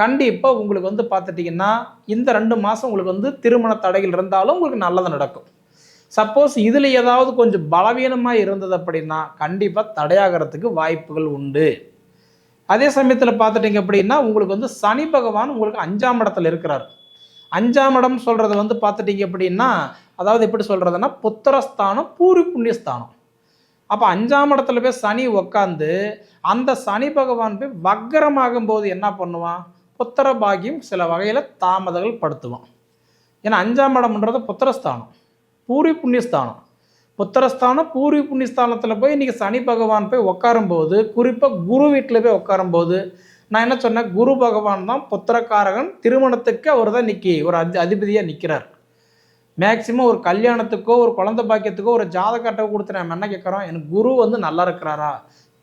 கண்டிப்பாக உங்களுக்கு வந்து பார்த்துட்டிங்கன்னா இந்த ரெண்டு மாதம் உங்களுக்கு வந்து திருமண தடைகள் இருந்தாலும் உங்களுக்கு நல்லது நடக்கும். சப்போஸ் இதில் ஏதாவது கொஞ்சம் பலவீனமாக இருந்தது அப்படின்னா கண்டிப்பாக தடையாகிறதுக்கு வாய்ப்புகள் உண்டு. அதே சமயத்தில் பார்த்துட்டிங்க அப்படின்னா உங்களுக்கு வந்து சனி பகவான் உங்களுக்கு அஞ்சாம் இடத்துல இருக்கிறார். அஞ்சாம் இடம் சொல்கிறது வந்து பார்த்துட்டிங்க அப்படின்னா அதாவது எப்படி சொல்கிறதுனா புத்திரஸ்தானம் பூரி புண்ணியஸ்தானம். அப்போ அஞ்சாம் இடத்துல போய் சனி உக்காந்து அந்த சனி பகவான் போய் வக்கரமாகும் போது என்ன பண்ணுவான்? புத்திர பாக்கியம் சில வகையில் தாமதங்கள் படுத்துவான். ஏன்னா அஞ்சாம் இடம்ன்றது புத்திரஸ்தானம் பூரி புண்ணியஸ்தானம். புத்திரஸ்தானம் பூரி புண்ணியஸ்தானத்தில் போய் இன்றைக்கி சனி பகவான் போய் உட்காரும்போது குறிப்பாக குரு வீட்டில் போய் உட்காரும்போது நான் என்ன சொன்னேன்? குரு பகவான் தான் புத்திரக்காரகன் திருமணத்துக்கு அவர் தான் நிற்கி ஒரு அதி அதிபதியாக நிற்கிறார் மேக்சிமம் ஒரு கல்யாணத்துக்கோ ஒரு குழந்தை பாக்கியத்துக்கோ ஒரு ஜாதகட்டை கொடுத்து நம்ம என்ன கேட்குறோம்? எனக்கு குரு வந்து நல்லா இருக்கிறாரா?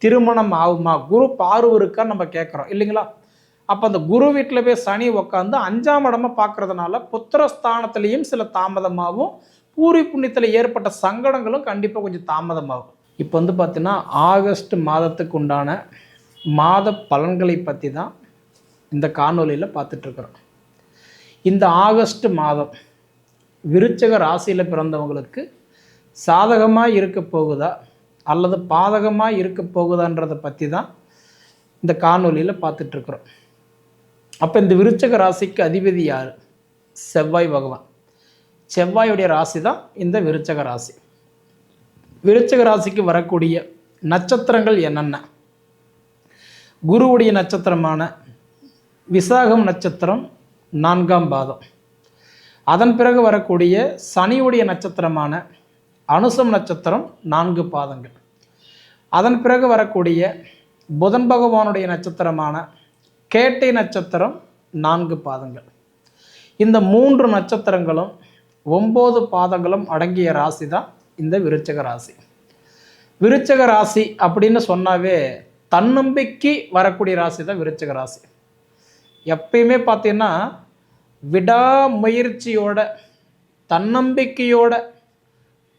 திருமணம் ஆகுமா? குரு பார்வை இருக்கான்னு நம்ம கேட்குறோம். இல்லைங்களா? அப்போ அந்த குரு வீட்டில் போய் சனி உட்காந்து அஞ்சாம் இடமா பார்க்கறதுனால புத்திரஸ்தானத்துலேயும் சில தாமதமாகவும் பூரி புண்ணியத்தில் ஏற்பட்ட சங்கடங்களும் கண்டிப்பாக கொஞ்சம் தாமதமாகும். இப்போ வந்து பார்த்தீங்கன்னா ஆகஸ்ட் மாதத்துக்கு உண்டான மாத பலன்களை பற்றி தான் இந்த காணொலியில் பார்த்துட்ருக்குறோம் இந்த ஆகஸ்ட் மாதம் விருச்சக ராசியில் பிறந்தவங்களுக்கு சாதகமாக இருக்க போகுதா? அல்லது பாதகமாக இருக்க போகுதான்றதை பற்றி தான் இந்த காணொலியில் பார்த்துட்ருக்குறோம் அப்போ இந்த விருச்சக ராசிக்கு அதிபதி யார்? செவ்வாய் பகவான். செவ்வாயுடைய ராசி தான் இந்த விருச்சக ராசி. விருச்சக ராசிக்கு வரக்கூடிய நட்சத்திரங்கள் என்னென்ன? குருவுடைய நட்சத்திரமான விசாகம் நட்சத்திரம் நான்காம் பாதம். அதன் பிறகு வரக்கூடிய சனியுடைய நட்சத்திரமான அனுசம் நட்சத்திரம் நான்கு பாதங்கள். அதன் பிறகு வரக்கூடிய புதன் பகவானுடைய நட்சத்திரமான கேட்டை நட்சத்திரம் நான்கு பாதங்கள். இந்த மூன்று நட்சத்திரங்களும் ஒம்பது பாதங்களும் அடங்கிய ராசி தான் இந்த விருச்சக ராசி. விருச்சக ராசி அப்படின்னு சொன்னாவே தன்னம்பிக்கை வரக்கூடிய ராசி தான் விருச்சக ராசி. எப்பயுமே பார்த்தீங்கன்னா விடாமுயற்சியோட தன்னம்பிக்கையோட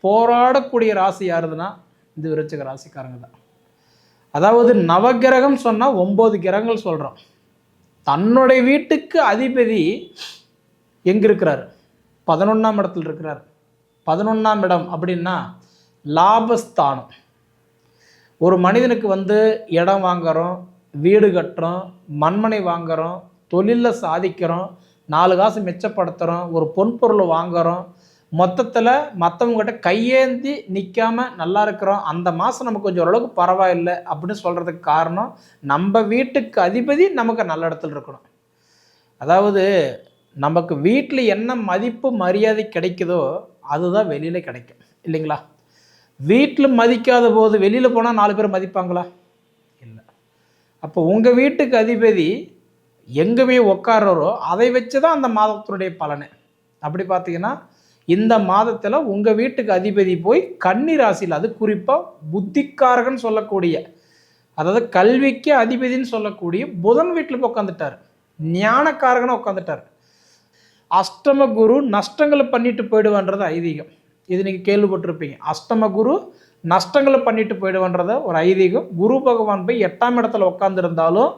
போராடக்கூடிய ராசி யாருதுன்னா இந்த விருச்சக ராசிக்காரங்க தான் அதாவது நவகிரகம் சொன்னால் ஒம்பது கிரகங்கள் சொல்கிறோம் தன்னுடைய வீட்டுக்கு அதிபதி எங்கே இருக்கிறார் பதினொன்றாம் இடத்துல இருக்கிறார். பதினொன்றாம் இடம் அப்படின்னா லாபஸ்தானம். ஒரு மனிதனுக்கு வந்து இடம் வாங்குறோம் வீடு கட்டுறோம் மண்மனை வாங்குறோம் தொழிலில் சாதிக்கிறோம் நாலு காசு மிச்சப்படுத்துகிறோம் ஒரு பொன் பொருள் வாங்குறோம் மொத்தத்தில் மற்றவங்ககிட்ட கையேந்தி நிற்காம நல்லா இருக்கிறோம். அந்த மாதம் நமக்கு கொஞ்சம் ஓரளவுக்கு பரவாயில்லை அப்படின்னு சொல்கிறதுக்கு காரணம் நம்ம வீட்டுக்கு அதிபதி நமக்கு நல்ல இடத்துல இருக்கணும். அதாவது நமக்கு வீட்டில் என்ன மதிப்பு மரியாதை கிடைக்குதோ அதுதான் வெளியில் கிடைக்கும். இல்லைங்களா? வீட்டில் மதிக்காத போது வெளியில் போனால் நாலு பேர் மதிப்பாங்களா? இல்லை. அப்போ உங்கள் வீட்டுக்கு அதிபதி எங்கே போய் உக்காடுறோ அதை வச்சு தான் அந்த மாதத்தினுடைய பலனு. அப்படி பார்த்தீங்கன்னா இந்த மாதத்தில் உங்கள் வீட்டுக்கு அதிபதி போய் கன்னி ராசியில் அது குறிப்பாக புத்திக்காரகன் சொல்லக்கூடிய அதாவது கல்விக்கு அதிபதின்னு சொல்லக்கூடிய புதன் வீட்டில் உட்காந்துட்டார் ஞானக்காரகனை உட்காந்துட்டார் அஷ்டம குரு நஷ்டங்களை பண்ணிட்டு போயிடுவான்றது ஐதீகம். இது நீங்கள் கேள்விப்பட்டிருப்பீங்க. அஷ்டம குரு நஷ்டங்களை பண்ணிட்டு போயிடுவான்றத ஒரு ஐதீகம். குரு பகவான் போய் எட்டாம் இடத்துல உட்காந்துருந்தாலும்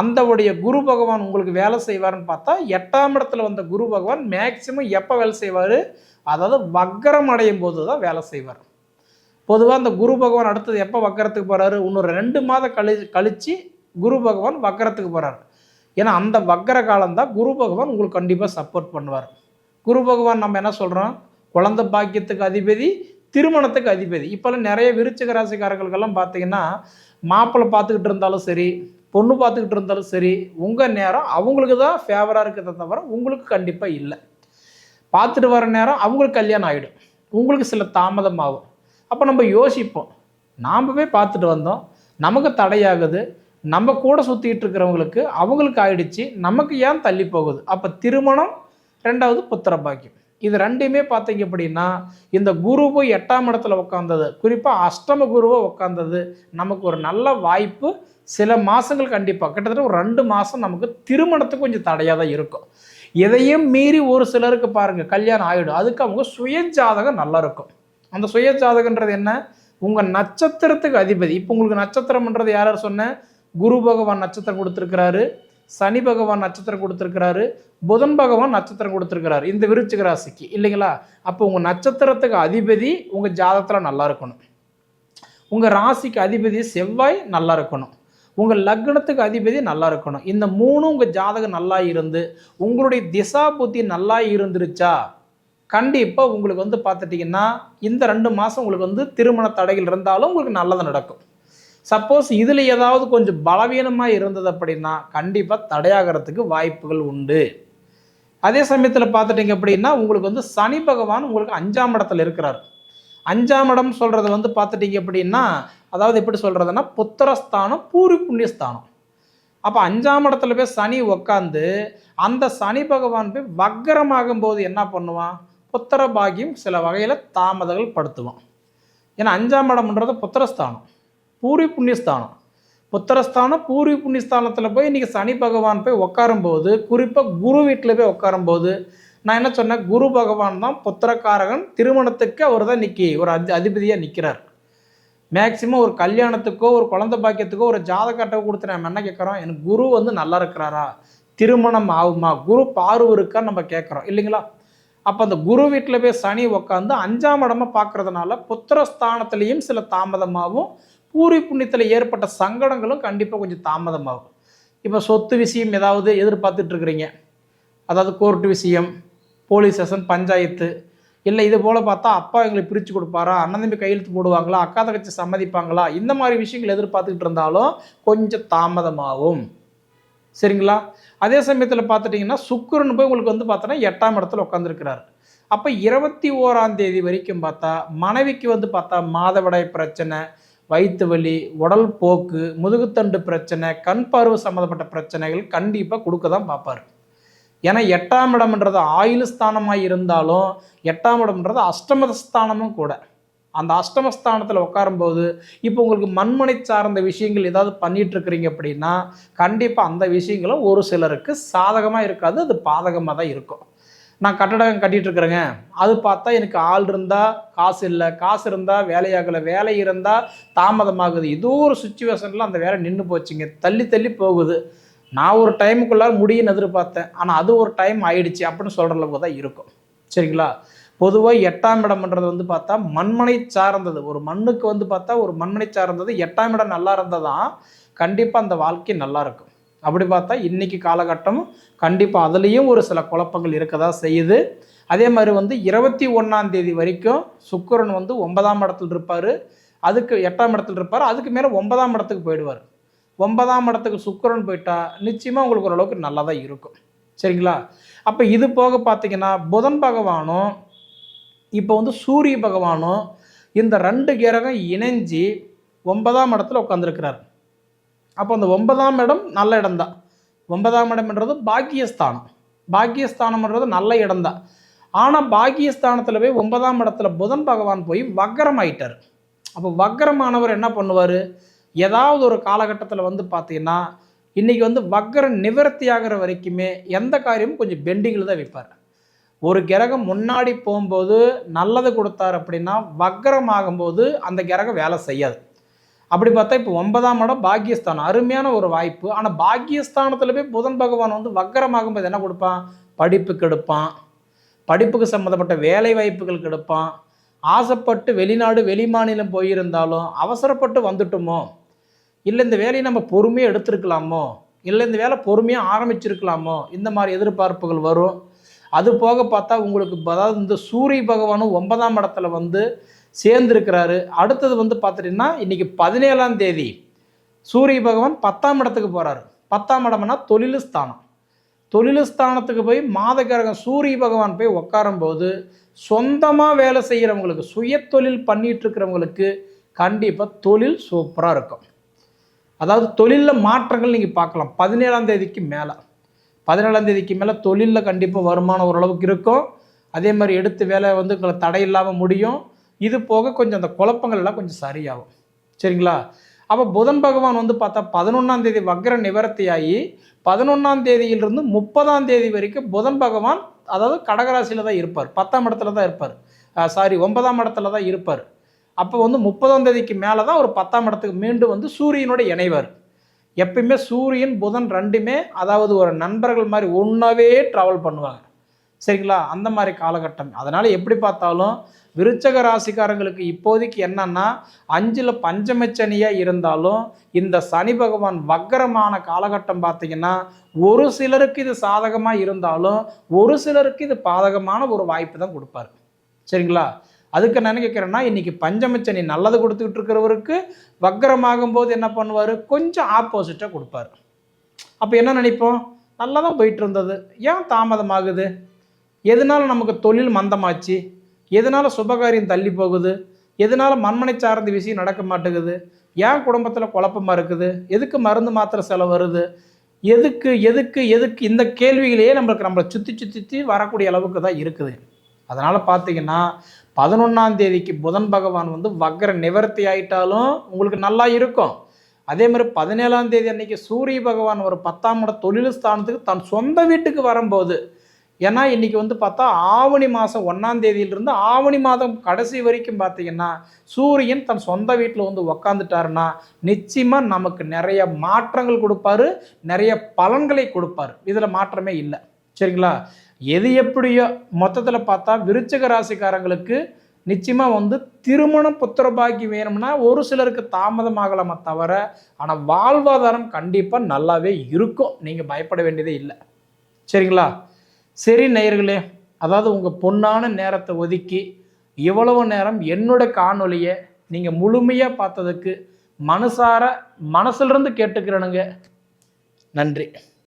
அந்த உடைய குரு பகவான் உங்களுக்கு வேலை செய்வார்னு பார்த்தா எட்டாம் இடத்துல வந்த குரு பகவான் மேக்சிமம் எப்போ வேலை செய்வார்? அதாவது வக்கரம் அடையும் போது தான் வேலை செய்வார். பொதுவாக அந்த குரு பகவான் அடுத்தது எப்போ வக்கரத்துக்கு போகிறாரு இன்னொரு ரெண்டு மாதம் கழி கழித்து குரு பகவான் வக்கரத்துக்கு போகிறார் ஏன்னா அந்த வக்கர காலம்தான் குரு பகவான் உங்களுக்கு கண்டிப்பாக சப்போர்ட் பண்ணுவார். குரு பகவான் நம்ம என்ன சொல்கிறோம் குழந்தை பாக்கியத்துக்கு அதிபதி திருமணத்துக்கு அதிபதி. இப்போல்லாம் நிறைய விருச்சிக ராசிக்காரர்களுக்கெல்லாம் பார்த்தீங்கன்னா மாப்பிள்ளை பார்த்துக்கிட்டு இருந்தாலும் சரி பொண்ணு பார்த்துக்கிட்டு இருந்தாலும் சரி உங்கள் நேரம் அவங்களுக்கு தான் ஃபேவராக இருக்கிறத தவிர உங்களுக்கு கண்டிப்பாக இல்லை. பார்த்துட்டு வர நேரம் அவங்களுக்கு கல்யாணம் ஆகிடும் உங்களுக்கு சில தாமதம் ஆகும் அப்போ நம்ம யோசிப்போம். நாம் போய் பார்த்துட்டு வந்தோம். நமக்கு தடையாகுது. நம்ம கூட சுற்றிக்கிட்டு இருக்கிறவங்களுக்கு அவங்களுக்கு ஆயிடுச்சு. நமக்கு ஏன் தள்ளி போகுது? அப்போ திருமணம் ரெண்டாவது புத்திர பாக்கியம். இது ரெண்டையுமே பார்த்தீங்க அப்படின்னா இந்த குரு போய் எட்டாம் இடத்துல உட்காந்தது குறிப்பாக அஷ்டம குருவை உட்காந்தது நமக்கு ஒரு நல்ல வாய்ப்பு. சில மாதங்கள் கண்டிப்பாக கிட்டத்தட்ட ஒரு ரெண்டு மாதம் நமக்கு திருமணத்துக்கு கொஞ்சம் தடையாக தான் இருக்கும். எதையும் மீறி ஒரு சிலருக்கு பாருங்கள் கல்யாணம் ஆகிடும் அதுக்கு அவங்க சுயஜாதகம் நல்லா இருக்கும் அந்த சுயஜாதகன்றது என்ன? உங்கள் நட்சத்திரத்துக்கு அதிபதி. இப்போ உங்களுக்கு நட்சத்திரம்ன்றது யார் யார் சொன்னேன் குரு பகவான் நட்சத்திரம் கொடுத்துருக்கிறாரு சனி பகவான் நட்சத்திரம் கொடுத்துருக்கிறாரு புதன் பகவான் நட்சத்திரம் கொடுத்துருக்கிறாரு. இந்த விருச்சிக ராசிக்கு இல்லைங்களா? அப்போ உங்கள் நட்சத்திரத்துக்கு அதிபதி உங்கள் ஜாதகத்தில் நல்லா இருக்கணும் உங்கள் ராசிக்கு அதிபதி செவ்வாய் நல்லா இருக்கணும் உங்கள் லக்னத்துக்கு அதிபதி நல்லா இருக்கணும். இந்த மூணும் உங்கள் ஜாதகம் நல்லா இருந்து உங்களுடைய திசா புத்தி நல்லா இருந்துருச்சா? கண்டிப்பாக உங்களுக்கு வந்து பார்த்துட்டிங்கன்னா இந்த ரெண்டு மாதம் உங்களுக்கு வந்து திருமண தடைகள் இருந்தாலும் உங்களுக்கு நல்லது நடக்கும். சப்போஸ் இதில் ஏதாவது கொஞ்சம் பலவீனமாக இருந்தது அப்படின்னா கண்டிப்பாக தடையாகிறதுக்கு வாய்ப்புகள் உண்டு. அதே சமயத்தில் பார்த்துட்டிங்க அப்படின்னா உங்களுக்கு வந்து சனி பகவான் உங்களுக்கு அஞ்சாம் இடத்துல இருக்கிறார். அஞ்சாம் இடம் சொல்கிறது வந்து பார்த்துட்டிங்க அப்படின்னா அதாவது எப்படி சொல்கிறதுன்னா புத்திரஸ்தானம் பூரி புண்ணியஸ்தானம். அப்போ அஞ்சாம் இடத்துல போய் சனி உக்காந்து அந்த சனி பகவான் போய் வக்கரமாகும் போது என்ன பண்ணுவான்? புத்திர பாகியம் சில வகையில் தாமதங்கள் படுத்துவான். ஏன்னா அஞ்சாம் இடம்ன்றது புத்திரஸ்தானம் பூரி புண்ணியஸ்தானம். புத்திரஸ்தானம் பூரி புண்ணியஸ்தானத்தில் போய் இன்றைக்கி சனி பகவான் போய் உட்காரும்போது குறிப்பாக குரு வீட்டில் போய் உட்காரும்போது நான் என்ன சொன்னேன்? குரு பகவான் தான் புத்திரக்காரகன் திருமணத்துக்கு அவர் தான் நிற்கி ஒரு அதி அதிபதியாக நிற்கிறார் மேக்சிமம் ஒரு கல்யாணத்துக்கோ ஒரு குழந்த பாக்கியத்துக்கோ ஒரு ஜாதகட்டை கொடுத்து நம்ம என்ன கேட்குறோம்? எனக்கு குரு வந்து நல்லா இருக்கிறாரா? திருமணம் ஆகுமா? குரு பார்வை இருக்கா நம்ம கேட்குறோம் இல்லைங்களா? அப்போ அந்த குரு வீட்டில் போய் சனி உட்காந்து அஞ்சாம் இடமா பார்க்கறதுனால புத்திரஸ்தானத்துலேயும் சில தாமதமாகவும் பூரி புண்ணியத்தில் ஏற்பட்ட சங்கடங்களும் கண்டிப்பாக கொஞ்சம் தாமதமாகும். இப்போ சொத்து விஷயம் ஏதாவது எதிர்பார்த்துட்ருக்குறீங்க அதாவது கோர்ட்டு விஷயம் போலீஸ் ஸ்டேஷன் பஞ்சாயத்து இல்லை இது போல் பார்த்தா அப்பா எங்களை பிரித்து கொடுப்பாரா? அண்ணன் தம்பி கையெழுத்து போடுவாங்களா? அக்கா தங்கச்சி சம்மதிப்பாங்களா? இந்த மாதிரி விஷயங்கள் எதிர்பார்த்துக்கிட்டு இருந்தாலும் கொஞ்சம் தாமதமாகும். சரிங்களா? அதே சமயத்தில் பார்த்துட்டிங்கன்னா சுக்கரன் போய் உங்களுக்கு வந்து பார்த்தோன்னா எட்டாம் இடத்துல உட்காந்துருக்கிறார் அப்போ இருபத்தி ஓராம் தேதி வரைக்கும் பார்த்தா மனைவிக்கு வந்து பார்த்தா மாதவிடாய் பிரச்சனை வயிற்று வலி உடல் போக்கு முதுகுத்தண்டு பிரச்சனை கண் பார்வை சம்மந்தப்பட்ட பிரச்சனைகள் கண்டிப்பாக கொடுக்க தான் பார்ப்பார். ஏன்னா எட்டாம் இடம்ன்றது ஆயுள் ஸ்தானமாக இருந்தாலும் எட்டாம் இடம்ன்றது அஷ்டமஸ்தானமும் கூட. அந்த அஷ்டமஸ்தானத்தில் உட்காரும்போது இப்போ உங்களுக்கு மண்மனை சார்ந்த விஷயங்கள் ஏதாவது பண்ணிட்டு இருக்கிறீங்க அப்படின்னா கண்டிப்பாக அந்த விஷயங்களும் ஒரு சிலருக்கு சாதகமாக இருக்காது அது பாதகமாக தான் இருக்கும். நான் கட்டடம் கட்டிகிட்டு இருக்கிறேங்க அது பார்த்தா எனக்கு ஆள் இருந்தால் காசு இல்லை காசு இருந்தால் வேலையாகலை வேலை இருந்தால் தாமதமாகுது. ஏதோ ஒரு சுச்சுவேஷனில் அந்த வேலை நின்று போச்சுங்க. தள்ளி தள்ளி போகுது. நான் ஒரு டைமுக்குள்ளார முடியும்னு எதிர்பார்த்தேன். ஆனால் அது ஒரு டைம் ஆயிடுச்சு அப்படின்னு சொல்கிற அளவுக்கு தான் இருக்கும். சரிங்களா? பொதுவாக எட்டாம் இடம்ன்றது வந்து பார்த்தா மண்மனை சார்ந்தது. ஒரு மண்ணுக்கு வந்து பார்த்தா ஒரு மண்மனை சார்ந்தது எட்டாம் இடம் நல்லா இருந்தால் தான் கண்டிப்பாக அந்த வாழ்க்கை நல்லா இருக்கும். அப்படி பார்த்தா இன்னைக்கு காலகட்டம் கண்டிப்பாக அதுலேயும் ஒரு சில குழப்பங்கள் இருக்க தான் செய்யுது. அதே மாதிரி வந்து இருபத்தி ஒன்றாம் தேதி வரைக்கும் சுக்கரன் வந்து ஒன்பதாம் இடத்துல இருப்பார். அதுக்கு எட்டாம் இடத்துல இருப்பார். அதுக்கு மேலே ஒன்பதாம் இடத்துக்கு போயிடுவார். ஒன்பதாம் இடத்துக்கு சுக்கரன் போயிட்டா நிச்சயமாக உங்களுக்கு ஓரளவுக்கு நல்லா தான் இருக்கும். சரிங்களா? அப்போ இது போக பார்த்தீங்கன்னா புதன் பகவானும் இப்போ வந்து சூரிய பகவானும் இந்த ரெண்டு கிரகம் இணைஞ்சி ஒன்பதாம் இடத்துல உட்காந்துருக்கிறார் அப்போ அந்த ஒன்பதாம் இடம் நல்ல இடம்தான். ஒன்பதாம் இடம்ன்றது பாக்கியஸ்தானம். பாக்கியஸ்தானம்ன்றது நல்ல இடம்தான். ஆனால் பாக்கியஸ்தானத்தில் போய் ஒன்பதாம் இடத்துல புதன் பகவான் போய் வக்கரம் ஆயிட்டார் அப்போ வக்கரமானவர் என்ன பண்ணுவார்? ஏதாவது ஒரு காலகட்டத்தில் வந்து பார்த்தீங்கன்னா இன்றைக்கி வந்து வக்கரம் நிவர்த்தி ஆகிற வரைக்குமே எந்த காரியமும் கொஞ்சம் பெண்டிங்கில் தான் வைப்பார். ஒரு கிரகம் முன்னாடி போகும்போது நல்லது கொடுத்தார் அப்படின்னா வக்கரம் ஆகும்போது அந்த கிரகம் வேலை செய்யாது. அப்படி பார்த்தா இப்போ ஒன்பதாம் இடம் பாக்கியஸ்தானம். அருமையான ஒரு வாய்ப்பு. ஆனால் பாக்கியஸ்தானத்தில் போய் புதன் பகவான் வந்து வக்கரமாகும்போது என்ன கொடுப்பான்? படிப்புக்கு எடுப்பான். படிப்புக்கு சம்மந்தப்பட்ட வேலை வாய்ப்புகள் கெடுப்பான். ஆசைப்பட்டு வெளிநாடு வெளிமாநிலம் போயிருந்தாலும் அவசரப்பட்டு வந்துட்டுமோ? இல்லை இந்த வேலையை நம்ம பொறுமையாக எடுத்திருக்கலாமோ? இல்லை இந்த வேலை பொறுமையாக ஆரம்பிச்சிருக்கலாமோ? இந்த மாதிரி எதிர்பார்ப்புகள் வரும். அது போக பார்த்தா உங்களுக்கு அதாவது இந்த சூரிய பகவானும் ஒன்பதாம் இடத்துல வந்து சேர்ந்துருக்கிறாரு. அடுத்தது வந்து பார்த்துட்டிங்கன்னா இன்றைக்கி பதினேழாம் தேதி சூரிய பகவான் பத்தாம் இடத்துக்கு போகிறாரு பத்தாம் இடம்னா தொழிலுஸ்தானம் தொழிலுஸ்தானத்துக்கு போய் மாதக்கிரகம் சூரிய பகவான் போய் உட்காரும்போது சொந்தமாக வேலை செய்கிறவங்களுக்கு சுய தொழில் பண்ணிட்டு இருக்கிறவங்களுக்கு கண்டிப்பாக தொழில் சூப்பராக இருக்கும். அதாவது தொழிலில் மாற்றங்கள் நீங்கள் பார்க்கலாம். பதினேழாம் தேதிக்கு மேலே. பதினேழாம் தேதிக்கு மேலே தொழிலில் கண்டிப்பாக வருமானம் ஓரளவுக்கு இருக்கும். அதே மாதிரி எடுத்து வேலை வந்து உங்களை தடை இல்லாமல் முடியும். இது போக கொஞ்சம் அந்த குழப்பங்கள் எல்லாம் கொஞ்சம் சரியாகும். சரிங்களா? அப்போ புதன் பகவான் வந்து பார்த்தா பதினொன்றாம் தேதி வக்ர நிவர்த்தியாகி பதினொன்றாம் தேதியிலிருந்து முப்பதாம் தேதி வரைக்கும் புதன் பகவான் அதாவது கடகராசியில் தான் இருப்பார். பத்தாம் இடத்துல தான் இருப்பார். சாரி ஒன்பதாம் இடத்துல தான் இருப்பார். அப்போ வந்து முப்பதாம் தேதிக்கு மேலே தான் ஒரு பத்தாம் இடத்துக்கு மீண்டும் வந்து சூரியனோட இணைவார். எப்பயுமே சூரியன் புதன் ரெண்டுமே அதாவது ஒரு நண்பர்கள் மாதிரி ஒன்றாவே ட்ராவல் பண்ணுவாங்க. சரிங்களா? அந்த மாதிரி காலகட்டம். அதனால் எப்படி பார்த்தாலும் விருச்சக ராசிக்காரங்களுக்கு இப்போதைக்கு என்னன்னா அஞ்சில் பஞ்சமச்சனியாக இருந்தாலும் இந்த சனி பகவான் வக்கரமான காலகட்டம் பார்த்தீங்கன்னா ஒரு சிலருக்கு இது சாதகமாக இருந்தாலும் ஒரு சிலருக்கு இது பாதகமான ஒரு வாய்ப்பு தான் கொடுப்பாரு. சரிங்களா? அதுக்கு நான் கேட்குறேன்னா இன்னைக்கு பஞ்சமச்சனி நல்லது கொடுத்துக்கிட்டு இருக்கிறவருக்கு வக்கரமாகும் போது என்ன பண்ணுவார்? கொஞ்சம் ஆப்போசிட்டாக கொடுப்பாரு. அப்போ என்ன நினைப்போம்? நல்லா தான் போயிட்டு இருந்தது ஏன் தாமதமாகுது? எதனால நமக்கு தொழில் மந்தமாச்சு? எதனால சுபகாரியம் தள்ளி போகுது? எதனால மண்மனை சார்ந்த விஷயம் நடக்க மாட்டேங்குது? ஏன் குடும்பத்தில் குழப்பமா இருக்குது? எதுக்கு மருந்து மாத்திரை செலவு வருது? எதுக்கு எதுக்கு எதுக்கு இந்த கேள்விகளையே நம்மளுக்கு நம்மளை சுற்றி சுற்றி சுற்றி வரக்கூடிய அளவுக்கு தான் இருக்குது. அதனால் பார்த்தீங்கன்னா பதினொன்றாம் தேதிக்கு புதன் பகவான் வந்து வக்ர நிவர்த்தி ஆயிட்டாலும் உங்களுக்கு நல்லா இருக்கும். அதே மாதிரி பதினேழாம் தேதி அன்னைக்கு சூரிய பகவான் ஒரு பத்தாம் இட தொழில் ஸ்தானத்துக்கு தன் சொந்த வீட்டுக்கு வரும்போது ஏன்னா இன்னைக்கு வந்து பார்த்தா ஆவணி மாதம் ஒன்றாம் தேதியிலிருந்து ஆவணி மாதம் கடைசி வரைக்கும் பார்த்தீங்கன்னா சூரியன் தன் சொந்த வீட்டில் வந்து உக்காந்துட்டாருன்னா நிச்சயமாக நமக்கு நிறைய மாற்றங்கள் கொடுப்பாரு நிறைய பலன்களை கொடுப்பாரு. இதில் மாற்றமே இல்லை. சரிங்களா? எது எப்படியோ மொத்தத்தில் பார்த்தா விருச்சக ராசிக்காரங்களுக்கு நிச்சயமாக வந்து திருமணம் புத்திரபாக்கி வேணும்னா ஒரு சிலருக்கு தாமதமாகலாமே தவிர ஆனால் வாழ்வாதாரம் கண்டிப்பாக நல்லாவே இருக்கும். நீங்கள் பயப்பட வேண்டியதே இல்லை. சரிங்களா? சரி நேயர்களே அதாவது உங்கள் பொன்னான நேரத்தை ஒதுக்கி இவ்வளவு நேரம் என்னோட காணொலியை நீங்கள் முழுமையாக பார்த்ததுக்கு மனசார மனசுலேருந்து கேட்டுக்கிறேனுங்க. நன்றி.